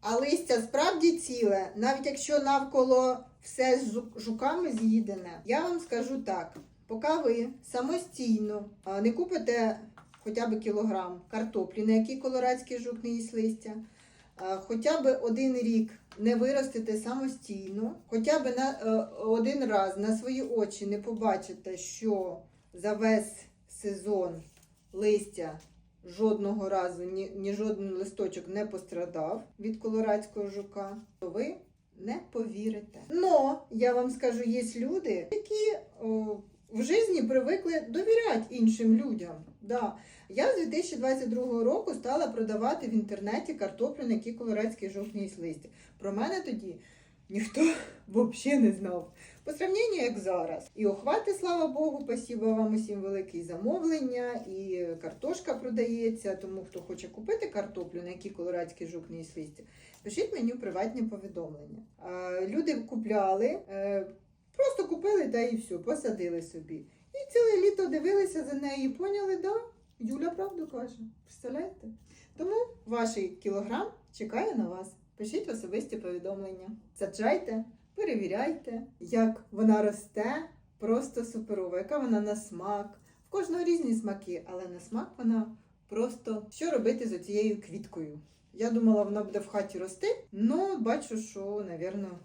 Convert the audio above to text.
А листя справді ціле, навіть якщо навколо все з жуками з'їдене. Я вам скажу так: поки ви самостійно не купите хоча б кілограм картоплі, на який колорадський жук не їсть листя, хоча б один рік не виростете самостійно, хоча б на е, один раз на свої очі не побачите, що за весь сезон листя жодного разу ні, ні жоден листочок не пострадав від колорадського жука, то ви не повірите. Но я вам скажу, є люди, які о, в житті привикли довіряти іншим людям. Да. Я з 2022 року стала продавати в інтернеті картоплю, на якій колорадський жук листя. Про мене тоді ніхто взагалі не знав. По сравненню, як зараз. І охвати, слава Богу, спасибо вам усім велике замовлення, і картошка продається. Тому хто хоче купити картоплю, на якій колорадський жук не листя, пишіть мені приватні повідомлення. Люди купляли, е, просто купили та і все, посадили собі. І ціле літо дивилися за нею і поняли, да, Юля правду каже. Представляєте? Тому ваш кілограм чекає на вас. Пишіть особисті повідомлення. Саджайте, перевіряйте, як вона росте. Просто суперова, яка вона на смак. В кожного різні смаки, але на смак вона просто що робити з оцією квіткою. Я думала, вона буде в хаті рости, але бачу, що, напевно,